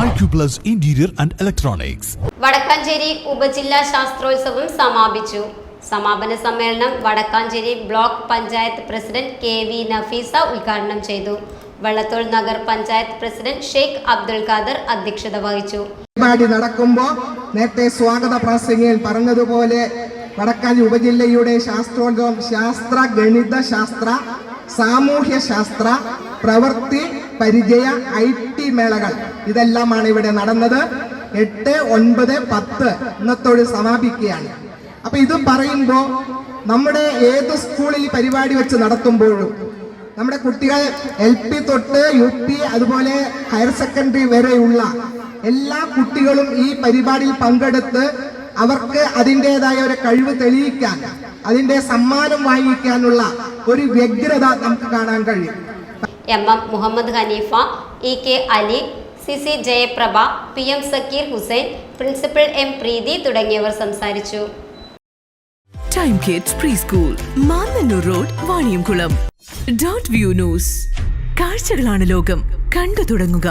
Acuplus Interior and Electronics. Vadakkanchery ഉപജില്ലാ ശാസ്ത്രോത്സവം സമാപിച്ചു. സമാപന സമ്മേളനം Vadakkanchery block panchayat president K V Nafeesa ഉദ്ഘാടനം ചെയ്തു. വള്ളത്തോൾ നഗർ പഞ്ചായത്ത് പ്രസിഡന്റ് ഷെയ്ഖ് അബ്ദുൽ ഖാദർ അധ്യക്ഷത വഹിച്ചു. പരിപാടി നടക്കുമ്പോൾ നേരത്തെ സ്വാഗത പ്രാസംഗിയിൽ പറഞ്ഞതുപോലെ വടക്കാഞ്ചി ഉപജില്ലയുടെ ശാസ്ത്രോത്സവം ശാസ്ത്ര ഗണിത ശാസ്ത്ര സാമൂഹ്യ ശാസ്ത്ര പ്രവൃത്തി പരിചയ ഐ ടി മേളകൾ. ഇതെല്ലാമാണ് ഇവിടെ നടന്നത്. എട്ട് ഒൻപത് പത്ത് ഇന്നത്തോട് സമാപിക്കുകയാണ് അപ്പൊ ഇത് പറയുമ്പോൾ നമ്മുടെ ഏത് സ്കൂളിൽ പരിപാടി വെച്ച് നടത്തുമ്പോഴും നമ്മുടെ കുട്ടികൾ എൽ പി തൊട്ട് യു പി അതുപോലെ ഹയർ സെക്കൻഡറി വരെയുള്ള എല്ലാ കുട്ടികളും ഈ പരിപാടിയിൽ പങ്കെടുത്ത് അവർക്ക് അതിന്റെതായ ഒരു കഴിവ് തെളിയിക്കാൻ അതിന്റെ സമ്മാനം വാങ്ങിക്കാനുള്ള ഒരു വ്യഗ്രത നമുക്ക് കാണാൻ കഴിയും. M M Muhammad Haneefa E K Ali C C Jayaprabha P M Sakkeer Hussain principal M Preethi തുടങ്ങിയവർ സംസാരിച്ചു. Time kids pre school Mannannur road Vaniyamkulam dot view news കാഴ്ചകളാണ് ലോകം. കണ്ടു തുടങ്ങുക.